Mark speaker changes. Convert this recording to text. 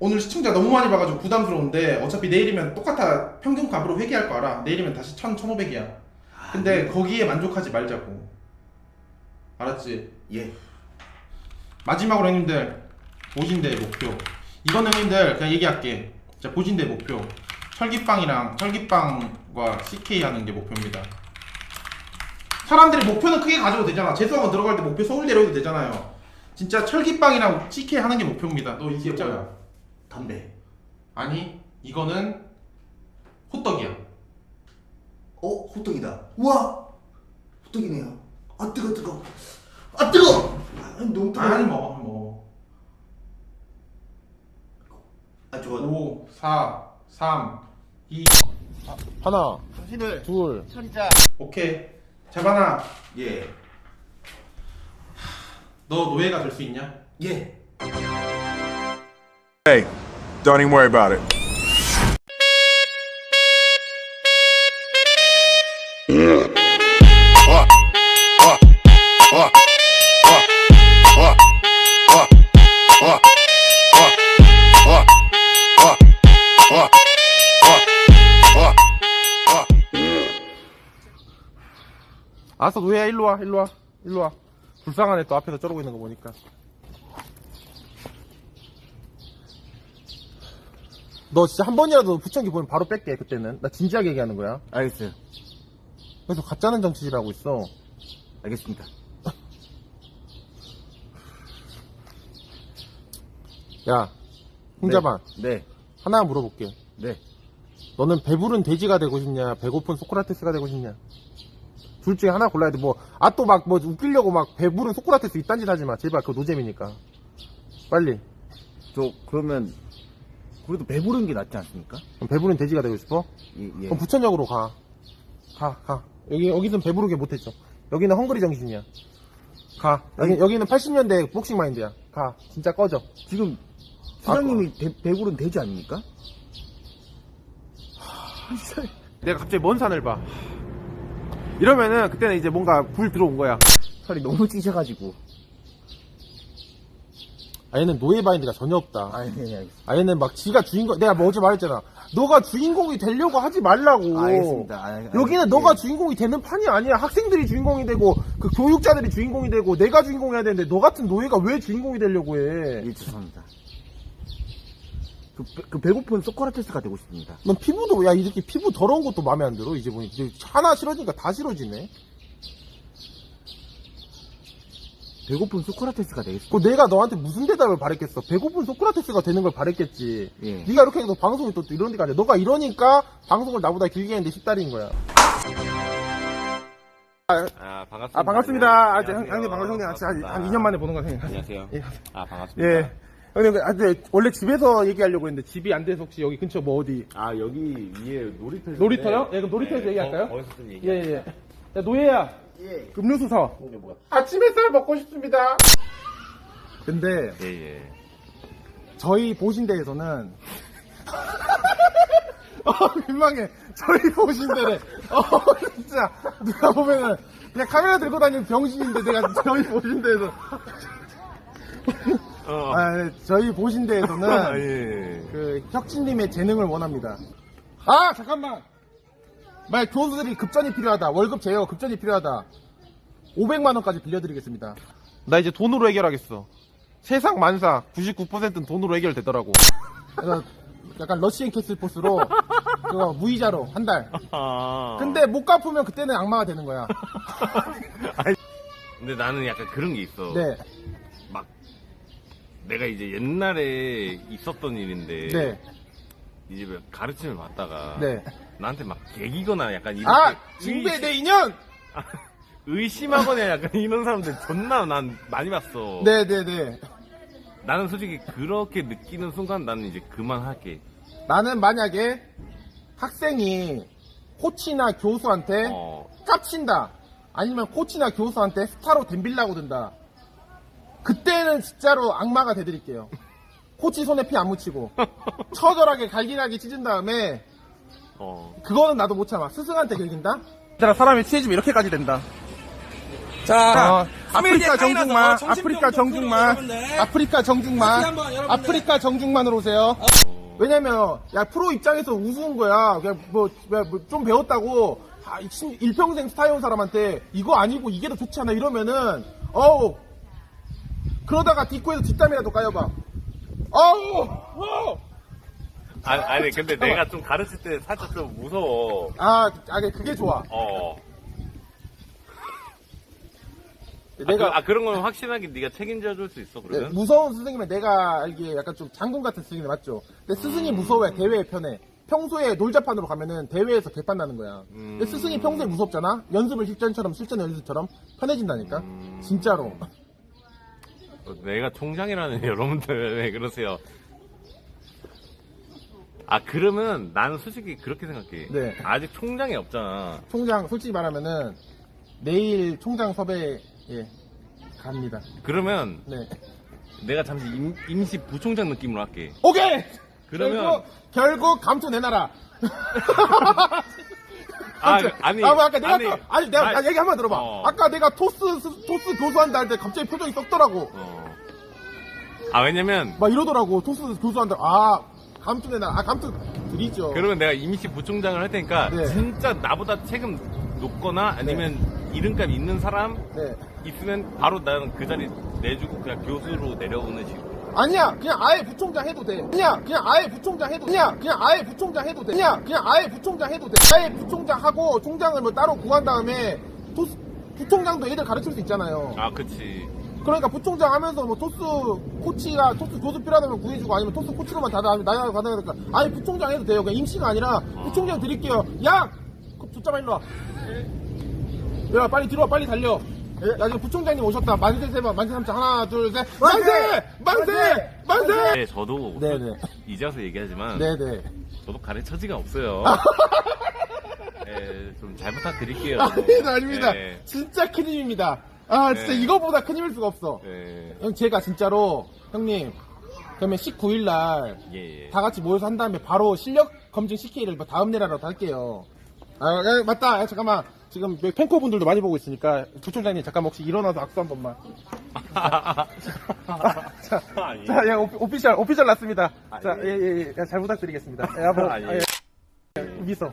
Speaker 1: 오늘 시청자 너무 많이 봐가지고 부담스러운데 어차피 내일이면 똑같아 평균 값으로 회계할 거 알아. 내일이면 다시 1,000, 1,500이야. 근데 거기에 만족하지 말자고. 알았지?
Speaker 2: 예.
Speaker 1: 마지막으로 형님들 보신대 목표. 이건 형님들 그냥 얘기할게. 자 보신대 목표. 철기빵이랑 철기빵과 CK 하는 게 목표입니다. 사람들이 목표는 크게 가져도 되잖아. 재수학원 들어갈 때 목표 서울대로 해도 되잖아요. 진짜 철기빵이랑 CK 하는 게 목표입니다. 너 이게
Speaker 2: 진짜
Speaker 1: 뭐야?
Speaker 2: 담배.
Speaker 1: 아니 이거는 호떡이야.
Speaker 2: 어, 호떡이다. 우와! 호떡이네요. 아, 뜨거, 뜨거. 아, 뜨거! 아, 너무 뜨거.
Speaker 1: 아니 먹어 먹어.
Speaker 2: 아, 좋아.
Speaker 1: 5, 4, 3, 2.
Speaker 3: 하나,
Speaker 2: 당신들.
Speaker 3: 둘,
Speaker 2: 천이자.
Speaker 1: 오케이. 자반아,
Speaker 2: 예.
Speaker 1: 너 노예가 될 수 있냐?
Speaker 2: 예.
Speaker 4: Hey, don't even worry about it.
Speaker 3: 알았어 노예야 일로 와 일로 와 일로 와 불쌍하네 또 앞에서 쩌르고 있는 거 보니까 너 진짜 한 번이라도 부천기 보면 바로 뺄게 그때는. 나 진지하게 얘기하는 거야.
Speaker 2: 알겠어요.
Speaker 3: 그래서 가짜는 정치질 하고 있어.
Speaker 2: 알겠습니다.
Speaker 3: 야 홍자반.
Speaker 2: 네.
Speaker 3: 하나 물어볼게.
Speaker 2: 네.
Speaker 3: 너는 배부른 돼지가 되고 싶냐? 배고픈 소크라테스가 되고 싶냐? 둘 중에 하나 골라야 돼뭐아 또 막 뭐 웃기려고 막 배부른 소크라테스 이딴 짓 하지 마. 제발 그거 노잼이니까. 빨리.
Speaker 2: 저, 그러면, 그래도 배부른 게 낫지 않습니까?
Speaker 3: 그럼 배부른 돼지가 되고 싶어?
Speaker 2: 예, 예.
Speaker 3: 그럼 부천역으로 가. 가, 가. 여기, 여기선 배부르게 못했죠. 여기는 헝그리 정신이야. 가. 여기, 여기는 80년대 복싱 마인드야. 가. 진짜 꺼져.
Speaker 2: 지금, 사장님이 배, 배부른 돼지 아닙니까?
Speaker 3: 내가 갑자기 먼 산을 봐. 이러면은 그때는 이제 뭔가 불 들어온 거야.
Speaker 2: 살이 너무 찌셔가지고.
Speaker 3: 아얘는 노예 마인드가 전혀 없다.
Speaker 2: 아, 예, 예, 알겠습니다.
Speaker 3: 아얘는 막 지가 주인공, 내가 뭐 어제 말했잖아. 너가 주인공이 되려고 하지 말라고.
Speaker 2: 알겠습니다. 아, 알-
Speaker 3: 여기는
Speaker 2: 알겠-
Speaker 3: 너가
Speaker 2: 예.
Speaker 3: 주인공이 되는 판이 아니야. 학생들이 주인공이 되고, 그 교육자들이 주인공이 되고, 내가 주인공이 해야 되는데, 너 같은 노예가 왜 주인공이 되려고 해?
Speaker 2: 예, 죄송합니다. 그, 배- 그 배고픈 소크라테스가 되고 싶습니다.
Speaker 3: 넌 피부도 야 이렇게 피부 더러운 것도 마음에 안 들어 이제 보니 이제 하나 싫어지니까 다 싫어지네.
Speaker 2: 배고픈 소크라테스가 되겠습니다.
Speaker 3: 그 내가 너한테 무슨 대답을 바랬겠어? 배고픈 소크라테스가 되는 걸 바랬겠지.
Speaker 2: 예.
Speaker 3: 네가 이렇게 해서 방송이 또, 또 이런 데가 아니야. 너가 이러니까 방송을 나보다 길게 했는데 10달인 거야.
Speaker 5: 아 반갑습니다.
Speaker 3: 아 반갑습니다. 아,
Speaker 5: 안녕하세요.
Speaker 3: 형님 형님 반갑습니다. 형님 한,
Speaker 5: 반갑습니다.
Speaker 3: 한 2년 만에 보는 거 형님.
Speaker 5: 안녕하세요.
Speaker 3: 예.
Speaker 5: 아 반갑습니다.
Speaker 3: 예. 형님 아, 근데 원래 집에서 얘기하려고 했는데 집이 안 돼서 혹시 여기 근처 뭐 어디?
Speaker 5: 아 여기 위에 놀이터
Speaker 3: 놀이터요? 예, 그럼 놀이터에서 얘기할까요?
Speaker 5: 거기서 좀 얘기.
Speaker 3: 예 예. 야 노예야.
Speaker 2: 예.
Speaker 3: 음료수 사. 아침 햇살 먹고 싶습니다. 근데
Speaker 5: 예 예.
Speaker 3: 저희 보신대에서는 어 민망해 저희 보신대래 어 진짜 누가 보면은 그냥 카메라 들고 다니는 병신인데 내가 저희 보신대에서
Speaker 5: 어.
Speaker 3: 아 네, 저희 보신대에서는
Speaker 5: 예.
Speaker 3: 그 혁진님의 재능을 원합니다 아 잠깐만 만약 교수들이 급전이 필요하다 월급 제어 급전이 필요하다 500만원까지 빌려드리겠습니다 나 이제 돈으로 해결하겠어 세상 만사 99%는 돈으로 해결되더라고 그래서 약간 러시앤 캐슬 포스로 그거 무이자로 한 달.
Speaker 5: 아.
Speaker 3: 근데 못 갚으면 그때는 악마가 되는 거야.
Speaker 5: 근데 나는 약간 그런 게 있어.
Speaker 3: 네,
Speaker 5: 막 내가 이제 옛날에 있었던 일인데
Speaker 3: 네,
Speaker 5: 이제 막 가르침을 받다가
Speaker 3: 네.
Speaker 5: 나한테 막 개기거나 약간 이렇게
Speaker 3: 아,
Speaker 5: 의-
Speaker 3: 징배 내 인연.
Speaker 5: 의심하거나 약간 이런 사람들 존나 난 많이 봤어.
Speaker 3: 네, 네, 네.
Speaker 5: 나는 솔직히 그렇게 느끼는 순간 나는 이제 그만할게.
Speaker 3: 나는 만약에 학생이 코치나 교수한테
Speaker 5: 어.
Speaker 3: 깝친다. 아니면 코치나 교수한테 스타로 덤빌라고 든다. 그때는 진짜로 악마가 돼드릴게요. 코치 손에 피 안 묻히고 처절하게 갈기나게 찢은 다음에
Speaker 5: 어.
Speaker 3: 그거는 나도 못 참아. 스승한테 긁긴다? 얘들아, 사람이 취해지면 이렇게까지 된다. 자,
Speaker 6: 스웨덴
Speaker 3: 아프리카 정중만, 아프리카
Speaker 6: 좀
Speaker 3: 정중만. 아프리카 정중만. 아프리카 정중만으로 오세요. 왜냐면, 야, 프로 입장에서 우스운 거야. 그냥 뭐, 뭐, 좀 배웠다고, 아, 일평생 스타 해온 사람한테, 이거 아니고 이게 더 좋지 않아, 이러면은, 어우, 그러다가 뒷코에서 뒷담이라도 까여봐. 어우, 어우.
Speaker 5: 아니, 아니 근데 내가 좀 가르칠 때 살짝 좀 무서워.
Speaker 3: 아, 아, 그게 좋아.
Speaker 5: 어.
Speaker 3: 내가,
Speaker 5: 내가 아, 그, 런건 확실하게 네가 책임져 줄 수 있어
Speaker 3: 네,
Speaker 5: 그러면?
Speaker 3: 무서운 스승이면 내가 알기에 약간 좀 장군 같은 스승이 맞죠? 근데 스승이 무서워야 대회에 편해. 평소에 놀자판으로 가면은 대회에서 개판 나는 거야. 근데 스승이 평소에 무섭잖아? 연습을 실전처럼, 실전 연습처럼 편해진다니까? 진짜로.
Speaker 5: 어, 내가 총장이라는 여러분들 왜 그러세요? 아 그러면 나는 솔직히 그렇게 생각해.
Speaker 3: 네.
Speaker 5: 아직 총장이 없잖아.
Speaker 3: 총장, 솔직히 말하면은 내일 총장 섭외에 갑니다.
Speaker 5: 그러면
Speaker 3: 네.
Speaker 5: 내가 잠시 임, 임시 부총장 느낌으로 할게.
Speaker 3: 오케이!
Speaker 5: 그러면-
Speaker 3: 결국, 결국 감투 내놔라.
Speaker 5: 아,
Speaker 3: 감투.
Speaker 5: 아니,
Speaker 3: 아, 뭐 아까 내가,
Speaker 5: 아니,
Speaker 3: 아니, 아니 내가
Speaker 5: 나-
Speaker 3: 나 얘기 한 번 들어봐.
Speaker 5: 어.
Speaker 3: 아까 내가 토스, 토스 교수한다 할 때 갑자기 표정이 썩더라고.
Speaker 5: 어. 아 왜냐면
Speaker 3: 막 이러더라고. 토스 교수한테 아 감투 내놔. 아 감투 드리죠.
Speaker 5: 그러면 내가 임시 부총장을 할 테니까
Speaker 3: 네.
Speaker 5: 진짜 나보다 책임 높거나 아니면 이름값 있는 사람
Speaker 3: 네.
Speaker 5: 있으면 바로 나는 그 자리 내주고 그냥 교수로 내려오는 식으로.
Speaker 3: 아니야, 그냥 아예 부총장 해도 돼. 그냥, 그냥 아예 부총장 해도 돼. 그냥, 그냥 아예 부총장 해도 돼. 그냥, 그냥 아예 부총장 해도 돼. 아예 부총장 하고 총장을 뭐 따로 구한 다음에 토스, 부총장도 애들 가르칠 수 있잖아요.
Speaker 5: 아 그치.
Speaker 3: 그러니까 부총장 하면서 뭐 토스 코치가 토스 교수 필요하다면 구해주고 아니면 토스 코치로만 다 나야 가능하니까 아예 부총장 해도 돼요. 그냥 임시가 아니라 부총장 드릴게요. 야! 그 숫자만 일로 와. 야, 빨리 뒤로 와, 빨리 달려. 야, 지금 부총장님 오셨다. 만세 세 번, 만세 삼차 하나, 둘, 셋. 만세! 만세! 만세!
Speaker 5: 네, 저도
Speaker 3: 네네.
Speaker 5: 이제 와서 얘기하지만
Speaker 3: 네네.
Speaker 5: 저도 가르처지가 없어요. 네, 좀잘 부탁드릴게요.
Speaker 3: 아닙니다, 아닙니다.
Speaker 5: 네,
Speaker 3: 진짜 큰 힘입니다. 아, 진짜
Speaker 5: 네.
Speaker 3: 이거보다 큰 힘일 수가 없어.
Speaker 5: 네,
Speaker 3: 형, 제가 진짜로, 형님, 그러면 19일날
Speaker 5: 예, 예.
Speaker 3: 다 같이 모여서 한 다음에 바로 실력 검증 CK를 뭐 다음 내라라도 할게요. 아, 야, 맞다. 야, 잠깐만. 지금 팬커분들도 많이 보고 있으니까 부총장님 잠깐 혹시 일어나서 악수 한 번만. 자,
Speaker 5: 아니.
Speaker 3: 자, 예, 오피- 오피셜, 오피셜 났습니다.
Speaker 5: 아,
Speaker 3: 자,
Speaker 5: 예.
Speaker 3: 예, 예, 잘 부탁드리겠습니다. 예, 한번,
Speaker 5: 아, 예.
Speaker 3: 미소.